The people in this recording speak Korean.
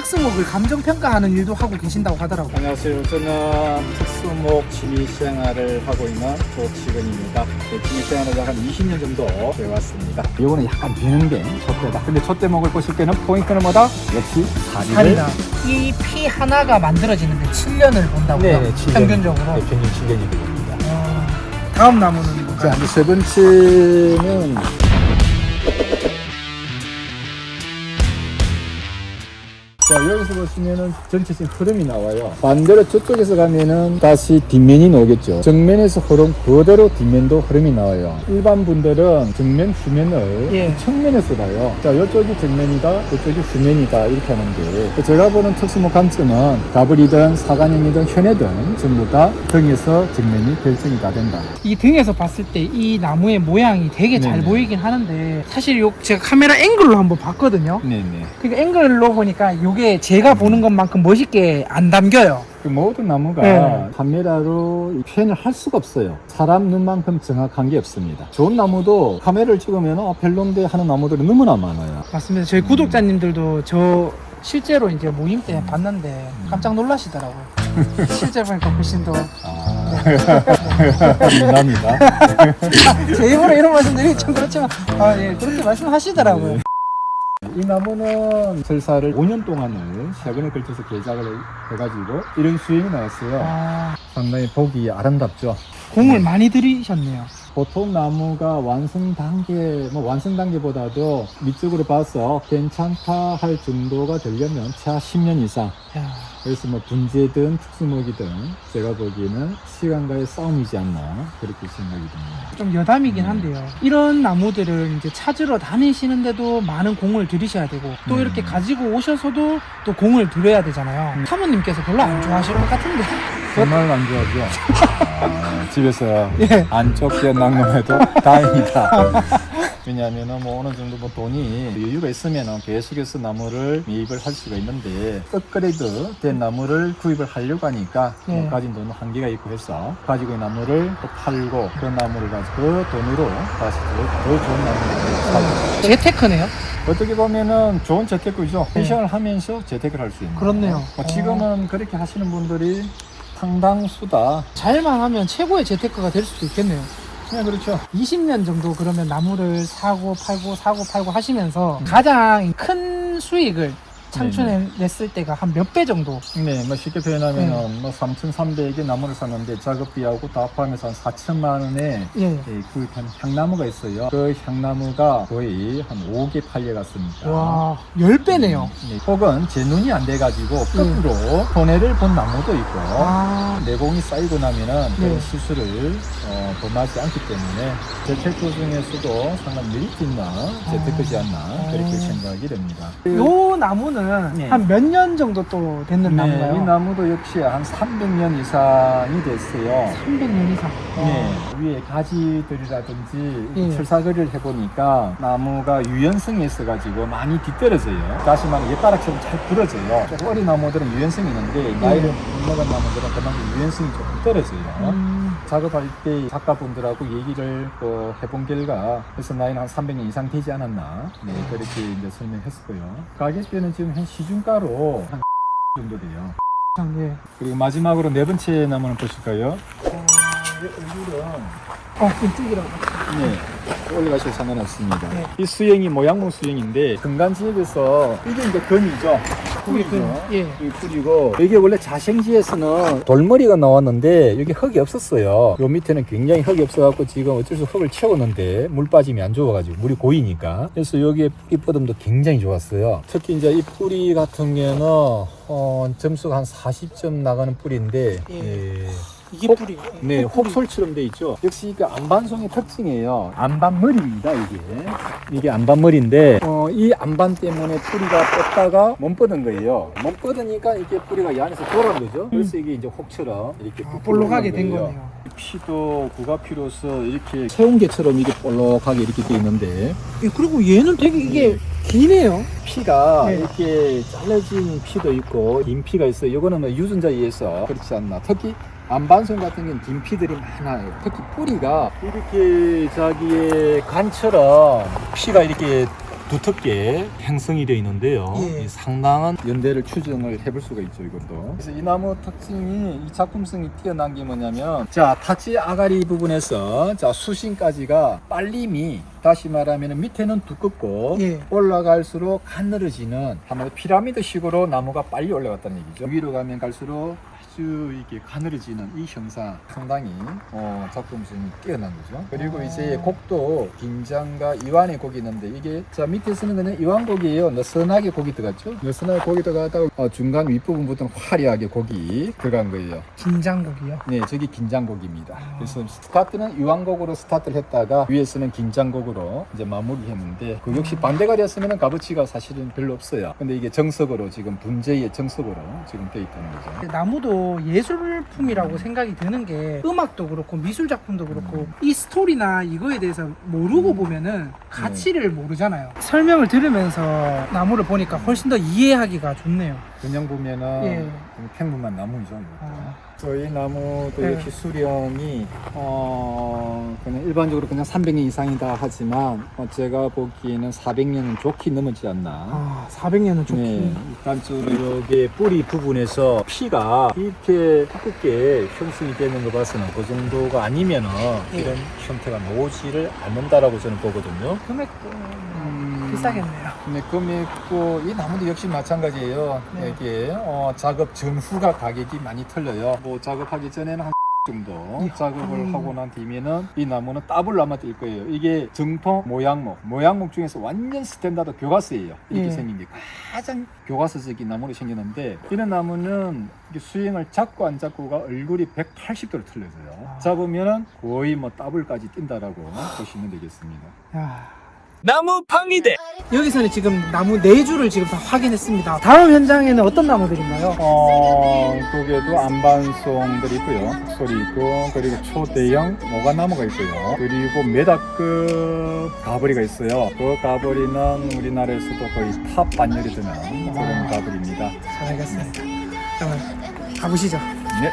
특수목을 감정 평가하는 일도 하고 계신다고 하더라고요. 안녕하세요. 저는 특수목 취미생활을 하고 있는 조치근입니다. 네, 취미생활을 한 20년 정도 해왔습니다. 이거는 약간 비는데 촛대다. 근데 촛대목을 보실 때는 포인트는 뭐다? 역시 살이를 살이다. 이피 하나가 만들어지는데 7년을 본다고요? 네, 7년. 평균적으로. 네, 평균 7년이 됩니다. 어, 다음 나무는 자? 이제 세 번째는 자, 여기서 보시면은 전체적인 흐름이 나와요. 반대로 저쪽에서 가면은 다시 뒷면이 나오겠죠. 정면에서 흐름 그대로 뒷면도 흐름이 나와요. 일반 분들은 정면, 후면을 예. 측면에서 봐요. 자, 이쪽이 정면이다, 이쪽이 후면이다 이렇게 하는데 제가 보는 특수목 관점은 가불이든 사간형이든 현애든 전부 다 등에서 정면이 결정이 다 된다. 이 등에서 봤을 때 이 나무의 모양이 되게 잘 네네. 보이긴 하는데 사실 요 제가 카메라 앵글로 한번 봤거든요. 네네. 그러니까 앵글로 보니까 이게 제가 보는 것만큼 멋있게 안 담겨요. 그 모든 나무가 네. 카메라로 이 표현을 할 수가 없어요. 사람 눈만큼 정확한 게 없습니다. 좋은 나무도 카메라를 찍으면 어, 별론데 하는 나무들이 너무나 많아요. 맞습니다. 저희 구독자님들도 저 실제로 이제 모임 때 봤는데 깜짝 놀라시더라고요. 실제 보니까 훨씬 더. 아, 미남이다. 제 입으로 이런 말씀 드리기 좀 그렇지만, 아, 예, 그렇게 말씀하시더라고요. 이 나무는 설사를 5년 동안을 세 번에 걸쳐서 개작을 해- 해가지고 이런 수행이 나왔어요. 아, 상당히 보기 아름답죠. 공을 많이 들이셨네요. 보통 나무가 완성 단계, 뭐 완성 단계보다도 밑쪽으로 봐서 괜찮다 할 정도가 되려면 최하 10년 이상. 야, 그래서 뭐 분재든 특수목이든 제가 보기에는 시간과의 싸움이지 않나 그렇게 생각이 듭니다. 좀 여담이긴 한데요. 이런 나무들을 이제 찾으러 다니시는데도 많은 공을 들이셔야 되고, 또 음. 이렇게 가지고 오셔서도 또 공을 들여야 되잖아요. 음. 사모님께서 별로 안 좋아하시는 것 같은데. 정말 안 좋아하죠. 아, 집에서 예. 안 쫓겨 낭만해도 다행이다. 왜냐하면 뭐 어느 정도 뭐 돈이 여유가 있으면 계속해서 나무를 매입을 할 수가 있는데 업그레이드 된 나무를 구입을 하려고 하니까 뭐 네. 가진 돈은 한계가 있고 해서 가지고 있는 나무를 또 팔고 그 나무를 가지고 그 돈으로 다시 더, 더 좋은 나무를 사고 재테크네요. 어떻게 보면은 좋은 재테크죠. 네. 펜션을 하면서 재테크를 할 수 있는. 그렇네요. 뭐 지금은 그렇게 하시는 분들이 상당수다. 잘만 하면 최고의 재테크가 될 수도 있겠네요. 그냥 그렇죠. 20년 정도 그러면 나무를 사고 팔고 사고 팔고 하시면서 가장 큰 수익을 창출해냈을 때가 한 몇 배 정도? 네, 뭐 쉽게 표현하면 은 뭐 3,300에 나무를 샀는데 작업비하고 다 포함해서 한 4천만 원에 예. 예, 구입한 향나무가 있어요. 그 향나무가 거의 한 5개 팔려갔습니다. 와, 10배네요. 네, 혹은 제 눈이 안 돼가지고 거꾸로 손해를 본 나무도 있고 아, 내공이 쌓이고 나면은 네. 그런 시술을 어, 범하지 않기 때문에 재테크 중에서도 상당히 메리트 있나 재테크지 않나 그렇게 아. 생각이 됩니다. 요 나무는 네. 한몇 년 정도 또 됐는 네, 나무가요? 이 나무도 역시 한 300년 이상이 됐어요. 300년 이상. 네, 위에 가지들이라든지 예. 철사거리를 해보니까 나무가 유연성이 있어가지고 많이 뒤떨어져요. 다시 말하면 옛가락처럼 잘 부러져요. 좀 어린 나무들은 유연성이 있는데 나이를 못 먹은 나무들은 그만큼 유연성이 조금 떨어져요. 음, 작업할 때 작가분들하고 얘기를 또 해본 결과 그래서 나이는 한 300년 이상 되지 않았나 네, 그렇게 이제 설명했었고요. 가격대는 지금 한 시중가로 한 정도 돼요. 참, 예. 그리고 마지막으로 네 번째 나무는 보실까요? 어, 이 얼굴은 어, 이쪽이라고. 네, 올라가셔도 상관없습니다. 네. 이 수영이 모양무 수영인데 금간지역에서 이게 이제 건이죠. 풀이죠. 그, 예. 이 풀이고 이게 원래 자생지에서는 돌머리가 나왔는데 여기 흙이 없었어요. 요 밑에는 굉장히 흙이 없어갖고 지금 어쩔 수 없이 흙을 채웠는데 물 빠짐이 안 좋아가지고 물이 고이니까 그래서 여기에 뿌리 뻗음도 굉장히 좋았어요. 특히 이제 이 뿌리 같은 경우는 어, 점수가 한 40점 나가는 뿌리인데 예. 예. 이게 혹- 뿌리. 네, 혹- 혹솔처럼 돼 있죠. 역시 이게 안반송의 특징이에요. 안반머리입니다, 이게. 이게 안반머리인데, 어, 이 안반 때문에 뿌리가 뻗다가 못 뻗은 거예요. 못 뻗으니까 이게 뿌리가 이 안에서 돌아온 거죠. 그래서 이게 이제 혹처럼 이렇게 아, 볼록하게 된 거예요. 거네요. 피도 구가피로서 이렇게 세운 개처럼 이게 볼록하게 이렇게 돼 있는데, 예, 그리고 얘는 되게 이게 기네요. 피가 네. 이렇게 잘라진 피도 있고 긴 피가 있어요. 이거는 뭐 유전자에 의해서 그렇지 않나. 특히 안반송 같은 경우는 긴 피들이 많아요. 특히 뿌리가 이렇게 자기의 간처럼 피가 이렇게 두텁게 형성이 되어 있는데요. 예. 이 상당한 연대를 추정을 해볼 수가 있죠, 이것도. 그래서 이 나무 특징이 이 작품성이 뛰어난 게 뭐냐면 자 타치 아가리 부분에서 자 수심까지가 빨림이 다시 말하면 밑에는 두껍고 예. 올라갈수록 가늘어지는 한마디 피라미드식으로 나무가 빨리 올라갔다는 얘기죠. 위로 가면 갈수록 아주 이게 가늘어지는 이 형상 상당히 어, 작품성이 뛰어난 거죠. 그리고 아. 이제 곡도 긴장과 이완의 곡이 있는데 이게 자 밑 에서는 그냥 이완곡이에요. 느슨하게 곡이 들어갔죠. 느슨하게 곡이 들어가다가 어, 중간 윗부분부터는 화려하게 곡이 들어간 거예요. 긴장곡이요. 네, 저기 긴장곡입니다. 아. 그래서 스타트는 이완곡으로 스타트를 했다가 위에서는 긴장곡으로 이제 마무리했는데 그 역시 반대가 됐으면 값어치가 사실은 별로 없어요. 근데 이게 정석으로 지금 분재의 정석으로 지금 돼 있다는 거죠. 나무도 예술품이라고 생각이 드는 게 음악도 그렇고 미술 작품도 그렇고 이 스토리나 이거에 대해서 모르고 보면은 가치를 모르잖아요. 설명을 들으면서 나무를 보니까 훨씬 더 이해하기가 좋네요. 그냥 보면은 예. 평범한 나무죠. 뭐. 아, 저희 나무도 네. 역시 수령이 어 그냥 일반적으로 그냥 300년 이상이다 하지만 어, 제가 보기에는 400년은 좋게 넘었지 않나. 아 400년은 좋긴. 네, 일단적으로 여기 뿌리 부분에서 피가 이렇게 두껍게 형성이 되는 거 봐서는 그 정도가 아니면은 네. 이런 형태가 나오지를 않는다라고 저는 보거든요. 금액도 음, 비싸겠네요. 네, 금액고 이 나무도 역시 마찬가지예요. 네. 이게 어, 작업 전후가 가격이 많이 틀려요. 뭐 작업하기 전에는 한 정도 예. 작업을 음. 하고 난 뒤면은 이 나무는 따블 남아뜰 거예요. 이게 정통 모양목, 모양목 중에서 완전 스탠다드 교과서예요. 이렇게 예. 생긴 게 가장 교과서적인 나무로 생겼는데 이런 나무는 수행을 잡고 안 잡고가 얼굴이 180도로 틀려져요. 아. 잡으면은 거의 뭐 따블까지 뛴다라고 보시면 되겠습니다. 야. 나무 팡이대 여기서는 지금 나무 네 줄을 지금 다 확인했습니다. 다음 현장에는 어떤 나무들이 있나요? 어, 거기에도 안반송들이 있고요. 소리 있고, 그리고 초대형 모가나무가 있고요. 그리고 메다급 가버리가 있어요. 그 가버리는 우리나라에서도 거의 탑 반열이 드는 그런 가버리입니다. 잘 알겠습니다. 그러면 가보시죠. 네.